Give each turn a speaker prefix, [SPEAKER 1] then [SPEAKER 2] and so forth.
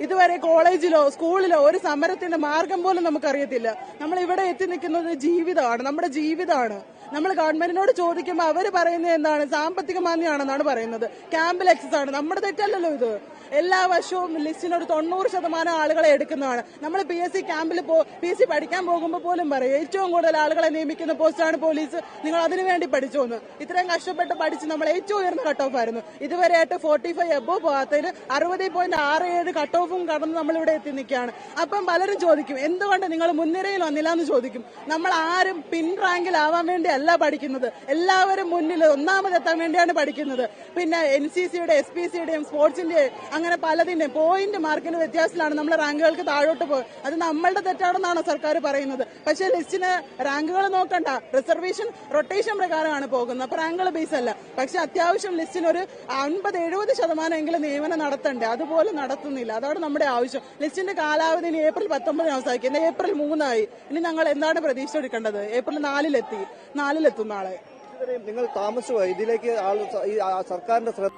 [SPEAKER 1] ഇതുവരെ കോളേജിലോ സ്കൂളിലോ ഒരു സമരത്തിന്റെ മാർഗം പോലും നമുക്കറിയത്തില്ല. നമ്മൾ ഇവിടെ എത്തി നിൽക്കുന്നത് ജീവിതമാണ് നമ്മുടെ ജീവിതമാണ്. നമ്മൾ ഗവൺമെന്റിനോട് ചോദിക്കുമ്പോൾ അവർ പറയുന്നത് എന്താണ്? സാമ്പത്തിക മാന്യമാണെന്നാണ് പറയുന്നത്. ക്യാമ്പിൽ എക്സസ് ആണ്. നമ്മുടെ തെറ്റല്ലല്ലോ ഇത്. എല്ലാ വർഷവും ലിസ്റ്റിന് ഒരു തൊണ്ണൂറ് ശതമാനം ആളുകളെ എടുക്കുന്നതാണ്. നമ്മൾ പി എസ് സി ക്യാമ്പിൽ പി എസ് സി പഠിക്കാൻ പോകുമ്പോൾ പോലും പറയും ഏറ്റവും കൂടുതൽ ആളുകളെ നിയമിക്കുന്ന പോസ്റ്റാണ് പോലീസ് നിങ്ങൾ അതിനു വേണ്ടി പഠിച്ചു എന്ന്. ഇത്രയും കഷ്ടപ്പെട്ട് പഠിച്ച് നമ്മൾ ഏറ്റവും ഉയർന്ന കട്ട് ഓഫ് ആയിരുന്നു. ഇതുവരെയായിട്ട് ഫോർട്ടി ഫൈവ് എബോ പോകാത്തതിന് അറുപത് പോയിന്റ് ആറ് ഏഴ് കട്ട് ഓഫും കടന്ന് നമ്മൾ ഇവിടെ എത്തി നിൽക്കുകയാണ്. അപ്പം പലരും ചോദിക്കും എന്തുകൊണ്ട് നിങ്ങൾ മുൻനിരയിൽ വന്നില്ല എന്ന് ചോദിക്കും? നമ്മൾ ആരും പിൻ റാങ്കിലാവാൻ വേണ്ടിയല്ല പഠിക്കുന്നത്. എല്ലാവരും മുന്നിൽ ഒന്നാമതെത്താൻ വേണ്ടിയാണ് പഠിക്കുന്നത്. പിന്നെ എൻ സി സിയുടെ എസ് പി സിയുടെയും സ്പോർട്സിന്റെയും അങ്ങനെ പലതിന്റെയും പോയിന്റ് മാർക്കിന് വ്യത്യാസത്തിലാണ് നമ്മൾ റാങ്കുകൾക്ക് താഴോട്ട് പോയത് അത് നമ്മളുടെ തെറ്റാണെന്നാണ് സർക്കാർ പറയുന്നത്. പക്ഷേ ലിസ്റ്റിന് റാങ്കുകൾ നോക്കണ്ട. റിസർവേഷൻ റൊട്ടേഷൻ പ്രകാരമാണ് പോകുന്നത്. അപ്പൊ റാങ്കുകൾ ബേസ് അല്ല. പക്ഷെ അത്യാവശ്യം ലിസ്റ്റിന് ഒരു അൻപത് എഴുപത് ശതമാനം എങ്കിലും നിയമനം നടത്തണ്ടേ? അതുപോലെ നടത്തുന്നില്ല. അതാണ് നമ്മുടെ ആവശ്യം. ലിസ്റ്റിന്റെ കാലാവധി ഇനി ഏപ്രിൽ പത്തൊമ്പതിന് അവസാനിക്കും. ഏപ്രിൽ മൂന്നായി. ഇനി ഞങ്ങൾ എന്താണ് പ്രതീക്ഷ എടുക്കേണ്ടത്? ഏപ്രിൽ നാലിലെത്തി. നാലിലെത്തും നാളെ.
[SPEAKER 2] നിങ്ങൾ താമസിച്ചുപോയി ഇതിലേക്ക് സർക്കാരിന്റെ ശ്രദ്ധ